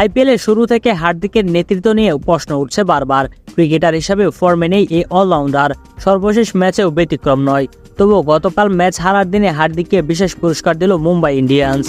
IPL এর শুরু থেকে হার্দিকের নেতৃত্ব নিয়ে প্রশ্ন উঠছে বারবার। ক্রিকেটার হিসেবে ফর্মে নেই এই অলরাউন্ডার। সর্বশেষ ম্যাচেও ব্যতিক্রম নয়। তবুও গতকাল ম্যাচ হারার দিনে হার্দিককে বিশেষ পুরস্কার দিল মুম্বাই ইন্ডিয়ান্স।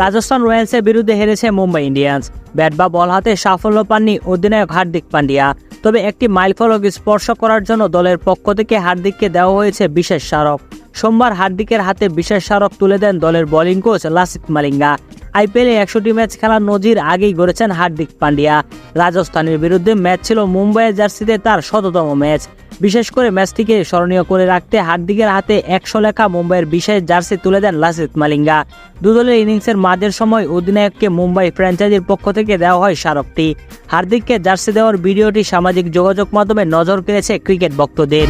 রাজস্থান রয়্যালসের বিরুদ্ধে হেরেছে মুম্বাই ইন্ডিয়ান্স। ব্যাট বা বল হাতে সাফল্য পাননি অধিনায়ক হার্দিক পান্ডিয়া। তবে একটি মাইল মাইলফলক স্পর্শ করার জন্য দলের পক্ষ থেকে হার্দিককে দেওয়া হয়েছে বিশেষ স্মারক। সোমবার হার্দিকের হাতে বিশেষ স্মারক তুলে দেন দলের বোলিং কোচ লাসিত মালিঙ্গা। আইপিএলে একশোটি ম্যাচ খেলার নজির আগেই গড়েছেন হার্দিক পান্ডিয়া। রাজস্থানের বিরুদ্ধে ম্যাচ ছিল মুম্বাইয়ের জার্সিতে তার শততম ম্যাচ। বিশেষ করে ম্যাচটিকে স্মরণীয় করে রাখতে হার্দিকের হাতে একশো লেখা মুম্বাইয়ের বিশেষ জার্সি তুলে দেন লাসিত মালিঙ্গা। দুদলের ইনিংসের মাঝের সময় অধিনায়ককে মুম্বাই ফ্র্যাঞ্চাইজির পক্ষ থেকে দেওয়া হয় স্মারকটি। হার্দিককে জার্সি দেওয়ার ভিডিওটি সামাজিক যোগাযোগ মাধ্যমে নজর কেড়েছে ক্রিকেট ভক্তদের।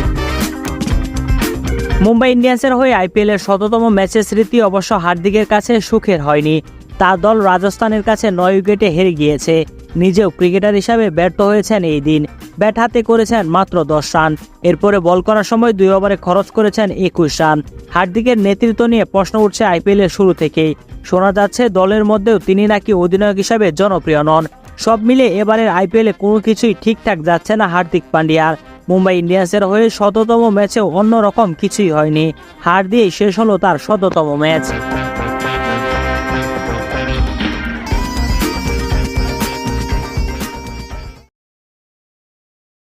মুম্বাই ইন্ডিয়ান্সের হয়ে আইপিএলের শততম ম্যাচের স্মৃতি অবশ্য হার্দিকের কাছে সুখের হয়নি। তার দল রাজস্থানের কাছে নয় উইকেটে হেরে গিয়েছে। নিজেও ক্রিকেটার হিসাবে ব্যর্থ হয়েছেন এই দিন। ব্যাট হাতে করেছেন মাত্র দশ রান। এরপরে বল করার সময় দুই ওভারে খরচ করেছেন একুশ রান। হার্দিকের নেতৃত্ব নিয়ে প্রশ্ন উঠছে আইপিএলের শুরু থেকেই। শোনা যাচ্ছে দলের মধ্যেও তিনি নাকি অধিনায়ক হিসাবে জনপ্রিয় নন। সব মিলে এবারের আইপিএলে কোনো কিছুই ঠিকঠাক যাচ্ছে না হার্দিক পান্ডিয়ার। মুম্বাই ইন্ডিয়ান্সের হয়ে শততম ম্যাচেও অন্যরকম কিছুই হয়নি। হার দিয়েই শেষ হলো তার শততম ম্যাচ।